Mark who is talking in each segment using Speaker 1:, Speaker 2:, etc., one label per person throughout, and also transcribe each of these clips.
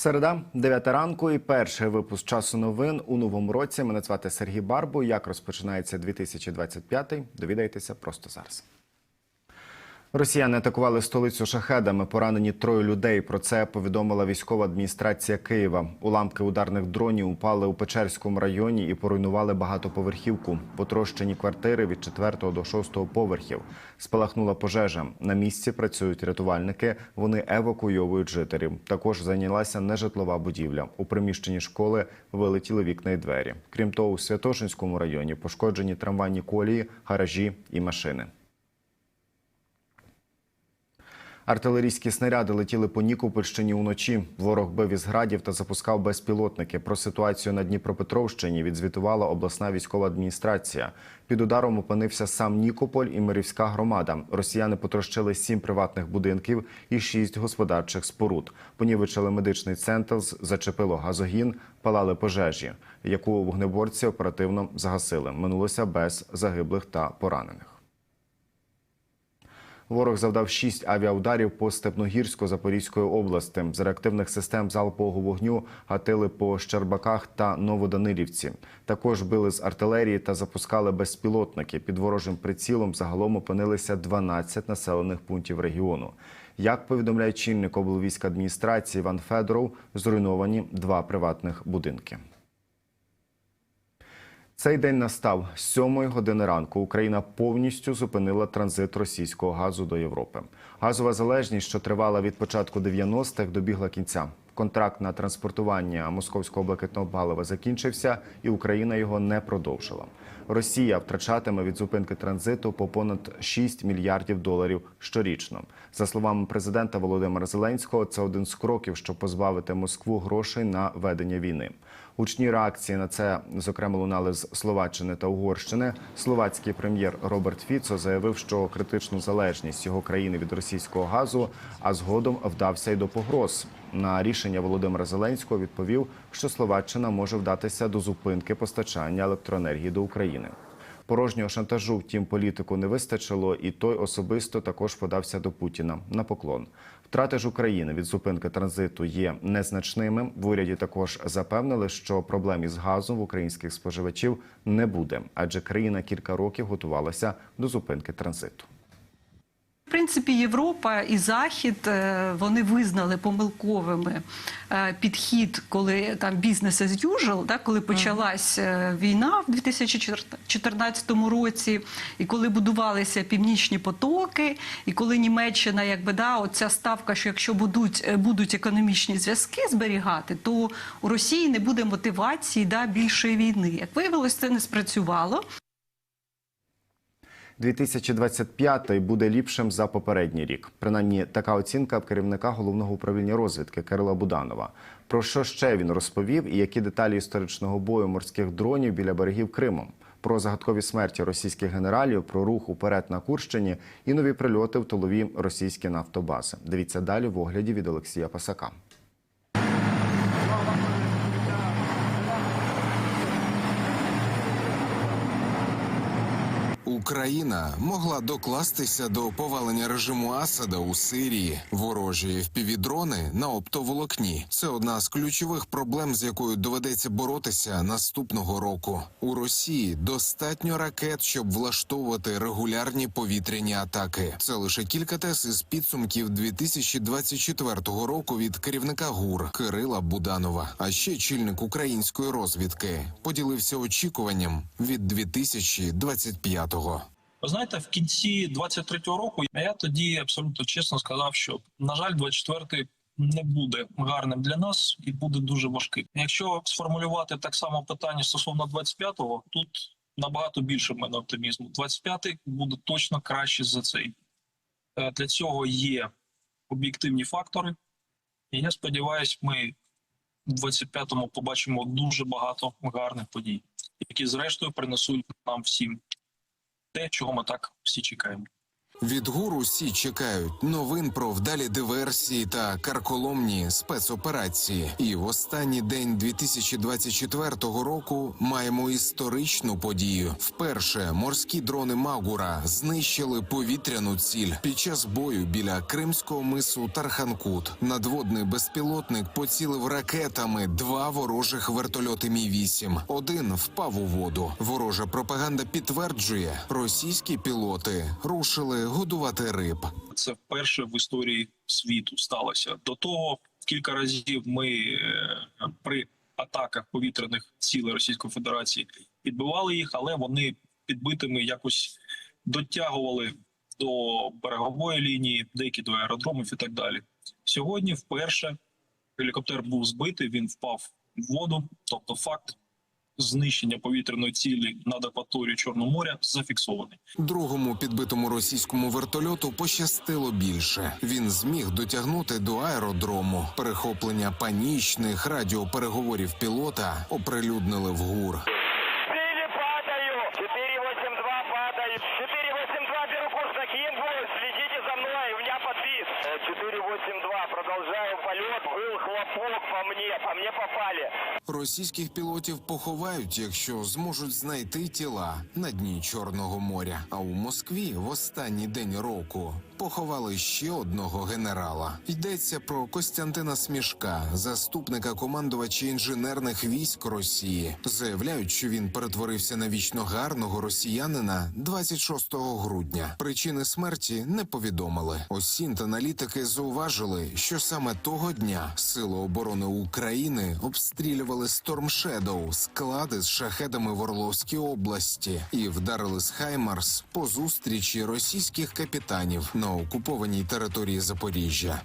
Speaker 1: Середа, 9 ранку і перший випуск часу новин у новому році. Мене звати Сергій Барбу. Як розпочинається 2025 Довідайтеся просто зараз. Росіяни атакували столицю шахедами. Поранені троє людей. Про це повідомила військова адміністрація Києва. Уламки ударних дронів упали у Печерському районі і поруйнували багатоповерхівку. Потрощені квартири від 4 до 6 поверхів. Спалахнула пожежа. На місці працюють рятувальники. Вони евакуйовують жителів. Також зайнялася нежитлова будівля. У приміщенні школи вилетіли вікна і двері. Крім того, у Святошинському районі пошкоджені трамвайні колії, гаражі і машини. Артилерійські снаряди летіли по Нікопольщині уночі. Ворог бив із градів та запускав безпілотники. Про ситуацію на Дніпропетровщині відзвітувала обласна військова адміністрація. Під ударом опинився сам Нікополь і Мирівська громада. Росіяни потрощили сім приватних будинків і шість господарчих споруд. Понівечили медичний центр, зачепило газогін, палали пожежі, яку вогнеборці оперативно загасили. Минулося без загиблих та поранених. Ворог завдав шість авіаударів по Степногірську Запорізької області. З реактивних систем залпового вогню гатили по Щербаках та Новоданилівці. Також били з артилерії та запускали безпілотники. Під ворожим прицілом загалом опинилися 12 населених пунктів регіону. Як повідомляє чинник облвійської адміністрації Іван Федоров, зруйновані два приватних будинки. Цей день настав 7 години ранку. Україна повністю зупинила транзит російського газу до Європи. Газова залежність, що тривала від початку 90-х, добігла кінця. Контракт на транспортування московського блакитного палива закінчився, і Україна його не продовжила. Росія втрачатиме від зупинки транзиту по понад 6 мільярдів доларів щорічно. За словами президента Володимира Зеленського, це один з кроків, щоб позбавити Москву грошей на ведення війни. Гучні реакції на це, зокрема, лунали з Словаччини та Угорщини. Словацький прем'єр Роберт Фіцо заявив, що критичну залежність його країни від російського газу, а згодом вдався й до погроз. На рішення Володимира Зеленського відповів, що Словаччина може вдатися до зупинки постачання електроенергії до України. Порожнього шантажу, втім, політику не вистачило, і той особисто також подався до Путіна на поклон. Втрати ж України від зупинки транзиту є незначними. В уряді також запевнили, що проблем із газом в українських споживачів не буде, адже країна кілька років готувалася до зупинки транзиту.
Speaker 2: В принципі, Європа і Захід е, вони визнали помилковими е, підхід, коли там бізнес as usual, да, коли почалась е, війна в 2014 році, і коли будувалися північні потоки, і коли Німеччина, якби да, оця ставка, що якщо будуть, будуть економічні зв'язки зберігати, то у Росії не буде мотивації да, більшої війни. Як виявилось, це не спрацювало.
Speaker 1: 2025 буде ліпшим за попередній рік. Принаймні, така оцінка керівника головного управління розвідки Кирила Буданова. Про що ще він розповів і які деталі історичного бою морських дронів біля берегів Криму? Про загадкові смерті російських генералів, про рух уперед на Курщині і нові прильоти в тилові російські нафтобази. Дивіться далі в огляді від Олексія Пасака.
Speaker 3: Україна могла докластися до повалення режиму Асада у Сирії. Ворожі впівдрони на оптоволокні. Це одна з ключових проблем, з якою доведеться боротися наступного року. У Росії достатньо ракет, щоб влаштовувати регулярні повітряні атаки. Це лише кілька тез із підсумків 2024 року від керівника ГУР Кирила Буданова. А ще чільник української розвідки поділився очікуванням від 2025-го.
Speaker 4: Ви знаєте, в кінці 23-го року я тоді абсолютно чесно сказав, що на жаль, 24-й не буде гарним для нас і буде дуже важким. Якщо сформулювати так само питання стосовно 25-го, тут набагато більше в мене оптимізму. 25-й буде точно краще за цей. Е, Для цього є об'єктивні фактори, і я сподіваюся, ми в 25-му побачимо дуже багато гарних подій, які зрештою принесуть нам всім те, чого ми так всі чекаємо.
Speaker 3: Від гуру усі чекають новин про вдалі диверсії та карколомні спецоперації. І в останній день 2024 року маємо історичну подію. Вперше морські дрони Магура знищили повітряну ціль під час бою біля кримського мису Тарханкут. Надводний безпілотник поцілив ракетами два ворожих вертольоти Мі 8 Один впав у воду. Ворожа пропаганда підтверджує, російські пілоти рушили годувати риб.
Speaker 4: Це вперше в історії світу сталося. До того кілька разів ми е, при атаках повітряних цілей Російської Федерації підбивали їх, але вони підбитими якось дотягували до берегової лінії, деякі до аеродромів і так далі. Сьогодні вперше гелікоптер був збитий, він впав в воду. Тобто, факт знищення повітряної цілі над акваторією Чорного моря зафіксований.
Speaker 3: Другому підбитому російському вертольоту пощастило більше. Він зміг дотягнути до аеродрому. Перехоплення панічних радіопереговорів пілота оприлюднили в ГУР. Російських пілотів поховають, якщо зможуть знайти тіла на дні Чорного моря. А у Москві в останній день року поховали ще одного генерала. Йдеться про Костянтина Смішка, заступника командувача інженерних військ Росії. Заявляють, що він перетворився на вічно гарного росіянина 26 грудня. Причини смерті не повідомили. Осінт аналітики зауважили, що саме того дня Сили оборони України обстрілювали Storm Shadow, склади з шахедами в Орловській області і вдарили з Хаймарс по зустрічі російських капітанів на окупованій території Запоріжжя.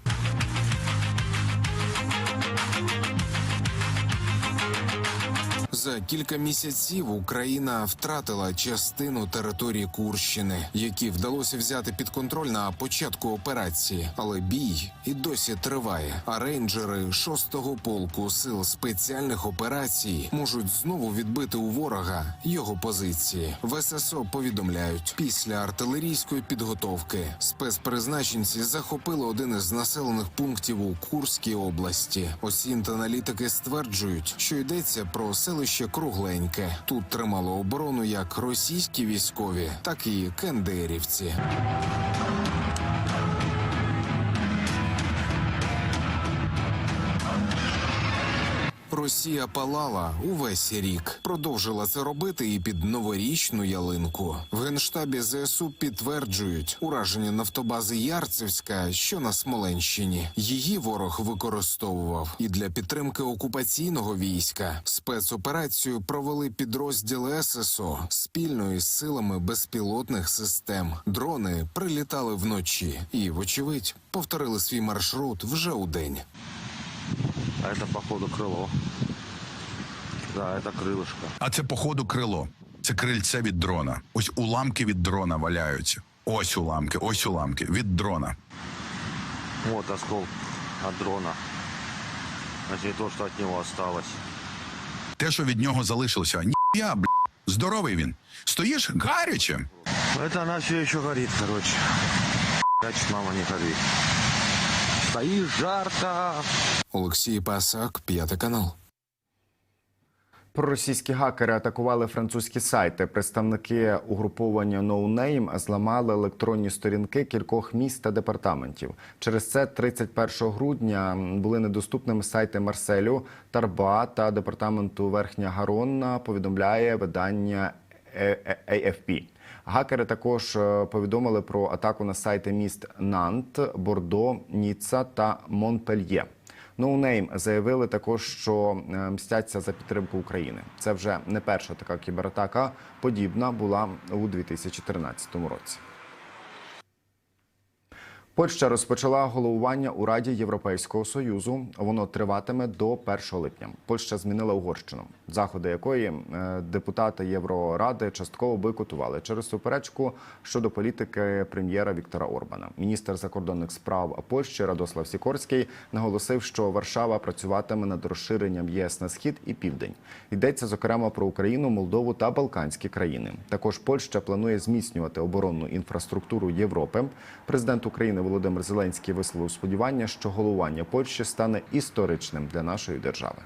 Speaker 3: За кілька місяців Україна втратила частину території Курщини, які вдалося взяти під контроль на початку операції. Але бій і досі триває. А рейнджери 6-го полку сил спеціальних операцій можуть знову відбити у ворога його позиції. В ССО повідомляють, після артилерійської підготовки спецпризначенці захопили один із населених пунктів у Курській області. Осінт аналітики стверджують, що йдеться про селище Кругленьке. Тут тримало оборону як російські військові, так і кендерівці. Росія палала увесь рік, продовжила це робити і під новорічну ялинку. В генштабі ЗСУ підтверджують ураження нафтобази Ярцевська, що на Смоленщині. Її ворог використовував і для підтримки окупаційного війська. Спецоперацію провели підрозділи ССО спільно із силами безпілотних систем. Дрони прилітали вночі і, вочевидь, повторили свій маршрут вже у день.
Speaker 5: А это походу крыло. Да, это крылышко.
Speaker 6: А це походу крило. Це крильце від дрона. Ось уламки від дрона валяються. Ось уламки, ось уламки від дрона.
Speaker 5: Вот оскол от дрона. Значит, не то, что от него осталось.
Speaker 6: Те, що від нього залишилося. Нія, бля. Здоровий він. Стоїш гаряче.
Speaker 5: Это она все еще горит, короче. Значит, мама, не гори. Стоишь жарко.
Speaker 3: Олексій Пасак, п'ятий канал.
Speaker 1: Проросійські гакери атакували французькі сайти. Представники угруповання No Name зламали електронні сторінки кількох міст та департаментів. Через це 31 грудня були недоступними сайти Марселю, Тарба та департаменту Верхня Гаронна. Повідомляє видання AFP. Гакери також е, повідомили про атаку на сайти міст Нант, Бордо, Ніцца та Монпельє. Name заявили також, що е, мстяться за підтримку України. Це вже не перша така кібератака. Подібна була у 2013 році. Польща розпочала головування у Раді Європейського союзу. Воно триватиме до 1 липня. Польща змінила Угорщину, заходи якої е, депутати Євроради частково бойкотували через суперечку щодо політики прем'єра Віктора Орбана. Міністр закордонних справ Польщі Радослав Сікорський наголосив, що Варшава працюватиме над розширенням ЄС на схід і південь. Йдеться зокрема про Україну, Молдову та Балканські країни. Також Польща планує зміцнювати оборонну інфраструктуру Європи. Президент України Володимир Зеленський висловив сподівання, що головування Польщі стане історичним для нашої держави.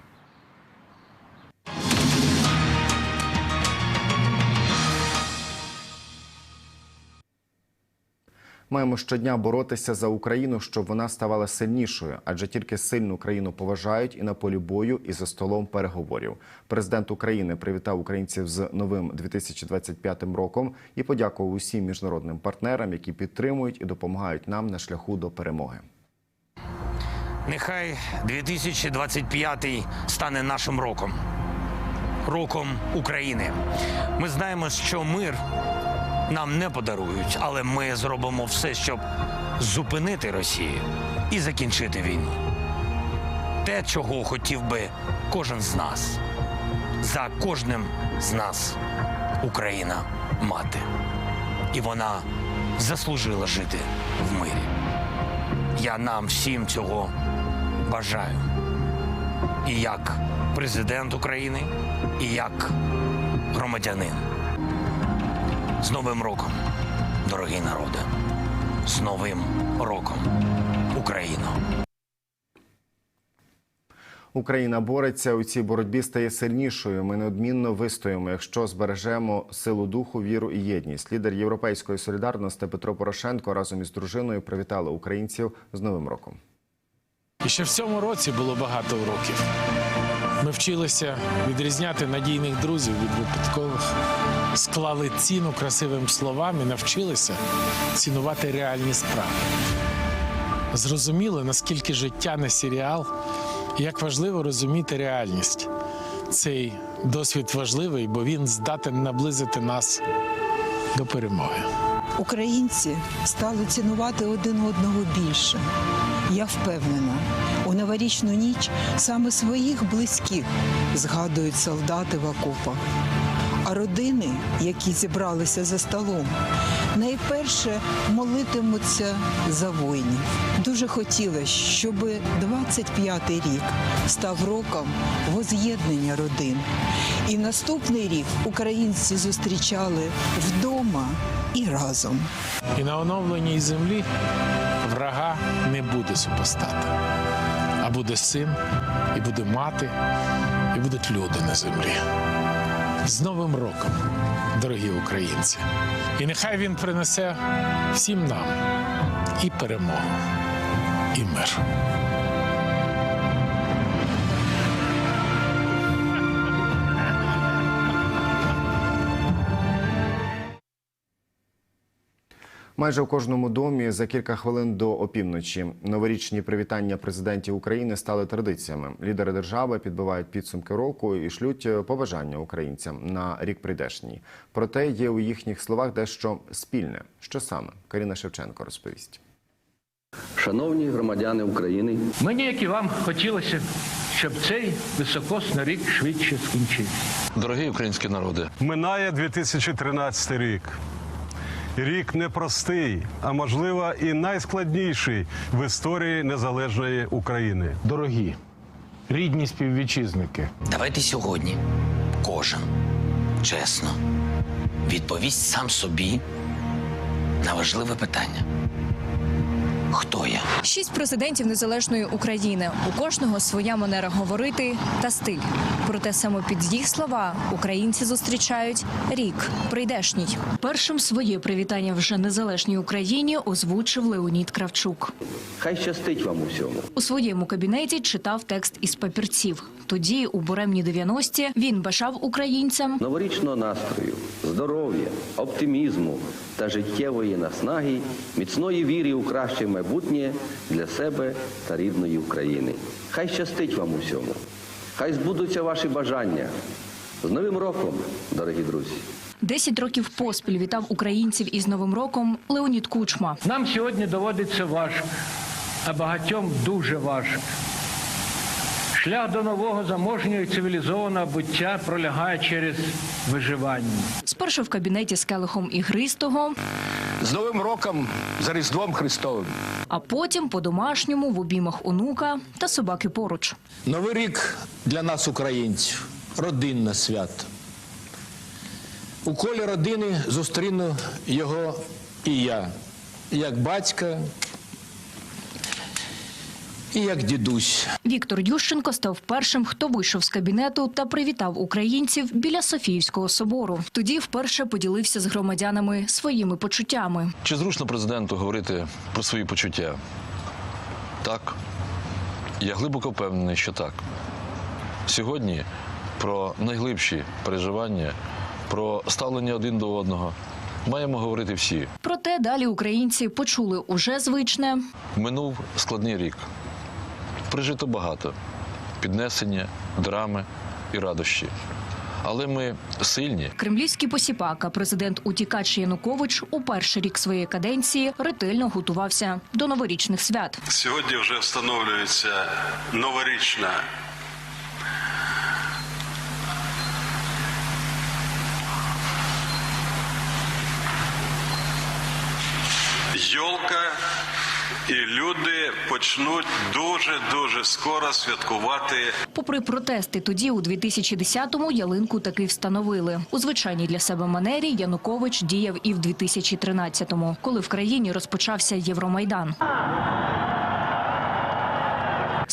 Speaker 1: Маємо щодня боротися за Україну, щоб вона ставала сильнішою, адже тільки сильну країну поважають і на полі бою, і за столом переговорів. Президент України привітав українців з новим 2025 роком і подякував усім міжнародним партнерам, які підтримують і допомагають нам на шляху до перемоги.
Speaker 7: Нехай 2025 стане нашим роком, роком України. Ми знаємо, що мир нам не подарують, але ми зробимо все, щоб зупинити Росію і закінчити війну. Те, чого хотів би кожен з нас, за кожним з нас Україна мати. І вона заслужила жити в мирі. Я нам всім цього бажаю. І як президент України, і як громадянин. З Новим роком, дорогі народи! З Новим роком, Україно!
Speaker 1: Україна бореться у цій боротьбі стає сильнішою. Ми неодмінно вистоїмо, якщо збережемо силу духу, віру і єдність. Лідер європейської солідарності Петро Порошенко разом із дружиною привітали українців з Новим роком.
Speaker 8: І ще в цьому році було багато уроків. Ми вчилися відрізняти надійних друзів від випадкових, склали ціну красивим словам і навчилися цінувати реальні справи. Зрозуміли, наскільки життя не серіал, і як важливо розуміти реальність. Цей досвід важливий, бо він здатен наблизити нас до перемоги.
Speaker 9: Українці стали цінувати один одного більше. Я впевнена, у новорічну ніч саме своїх близьких згадують солдати в окопах. А родини, які зібралися за столом, найперше молитимуться за воїнів. Дуже хотілося, щоб 25-й рік став роком воз'єднання родин. І наступний рік українці зустрічали вдома і разом.
Speaker 8: І на оновленій землі врага не буде супостата, а буде син, і буде мати, і будуть люди на землі. З Новим роком, дорогі українці! І нехай він принесе всім нам і перемогу, і мир.
Speaker 1: Майже в кожному домі за кілька хвилин до опівночі новорічні привітання президентів України стали традиціями. Лідери держави підбивають підсумки року і шлють побажання українцям на рік прийдешній. Проте є у їхніх словах дещо спільне. Що саме Каріна Шевченко розповість.
Speaker 10: Шановні громадяни України,
Speaker 11: Мені, як і вам, хотілося, щоб цей високосний рік швидше скінчився.
Speaker 12: Дорогі українські народи,
Speaker 13: Минає 2013 рік. Рік непростий, а можливо і найскладніший в історії незалежної України.
Speaker 8: Дорогі, рідні співвітчизники,
Speaker 7: Давайте сьогодні кожен чесно відповість сам собі на важливе питання. Хто я?
Speaker 14: Шість президентів незалежної України. У кожного своя манера говорити та стиль. Проте саме під їх слова українці зустрічають рік прийдешній. Першим своє привітання вже незалежній Україні озвучив Леонід Кравчук.
Speaker 10: хай щастить вам у всьому.
Speaker 14: У своєму кабінеті читав текст із папірців. Тоді, у буремні 90-ті, він бажав українцям
Speaker 10: Новорічного настрою, здоров'я, оптимізму та життєвої наснаги, міцної віри у краще майбутнє для себе та рідної України. Хай щастить вам у всьому. Хай збудуться ваші бажання. З Новим роком, дорогі друзі!
Speaker 14: Десять років поспіль вітав українців із Новим роком Леонід Кучма.
Speaker 11: Нам сьогодні доводиться важко, а багатьом дуже важко. Шлях до нового заможнього і цивілізованого буття пролягає через виживання.
Speaker 14: Спершу в кабінеті з келихом ігристого,
Speaker 15: З Новим роком за Різдвом Христовим.
Speaker 14: а потім по-домашньому в обіймах онука та собаки поруч.
Speaker 15: Новий рік для нас, українців, родинне свято. У колі родини зустріну його і я, як батька, і як дідусь.
Speaker 14: Віктор Ющенко став першим, хто вийшов з кабінету та привітав українців біля Софіївського собору. Тоді вперше поділився з громадянами своїми почуттями.
Speaker 12: Чи зручно президенту говорити про свої почуття? Так. Я глибоко впевнений, що так. Сьогодні про найглибші переживання, про ставлення один до одного маємо говорити всі.
Speaker 14: Проте далі українці почули уже звичне.
Speaker 12: Минув складний рік. Прижито багато піднесення, драми і радощі. Але ми сильні.
Speaker 14: Кремлівський посіпака, президент утікач Янукович у перший рік своєї каденції ретельно готувався до новорічних свят.
Speaker 13: Сьогодні вже встановлюється новорічна йолка, і люди почнуть дуже дуже скоро святкувати
Speaker 14: Попри протести, тоді у 2010-му ялинку таки встановили. У звичайній для себе манері Янукович діяв і в 2013-му, коли в країні розпочався Євромайдан.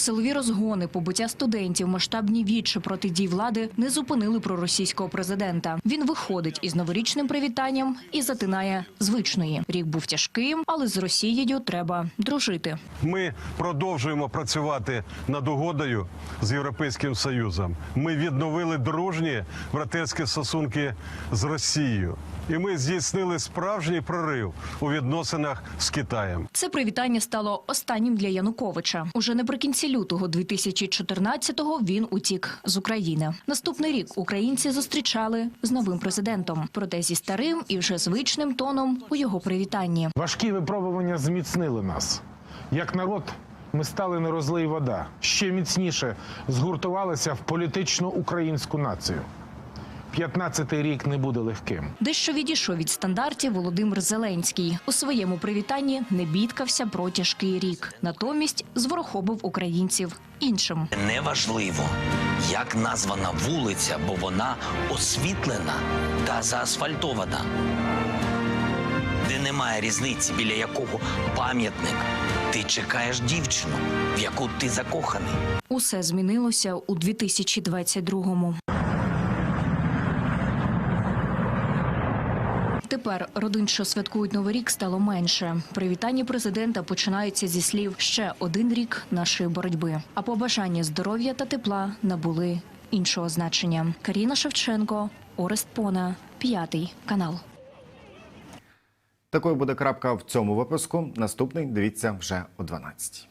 Speaker 14: Силові розгони, побиття студентів, масштабні відчі проти дій влади не зупинили проросійського президента. Він виходить із новорічним привітанням і затинає звичної. Рік був тяжким, але з Росією треба дружити.
Speaker 13: Ми продовжуємо працювати над угодою з Європейським Союзом. Ми відновили дружні братерські стосунки з Росією, і ми здійснили справжній прорив у відносинах з Китаєм.
Speaker 14: Це привітання стало останнім для Януковича. Уже наприкінці лютого 2014-го він утік з України. Наступний рік українці зустрічали з новим президентом, проте зі старим і вже звичним тоном у його привітанні.
Speaker 16: Важкі випробування зміцнили нас. Як народ, ми стали не розлий вода. Ще міцніше згуртувалися в політичну українську націю. 15-й рік не буде легким.
Speaker 14: Дещо відійшов від стандартів Володимир Зеленський. У своєму привітанні не бідкався про тяжкий рік. Натомість зворохобив українців іншим.
Speaker 7: Неважливо, як названа вулиця, бо вона освітлена та заасфальтована. Де немає різниці, біля якого пам'ятник. Ти чекаєш дівчину, в яку ти закоханий.
Speaker 14: Усе змінилося у 2022-му. Тепер родин, що святкують новий рік, стало менше. Привітання президента починаються зі слів ще один рік нашої боротьби. А побажання здоров'я та тепла набули іншого значення. Каріна Шевченко, Орест Пона, п'ятий канал.
Speaker 1: Такою буде крапка в цьому випуску. Наступний дивіться вже о 12.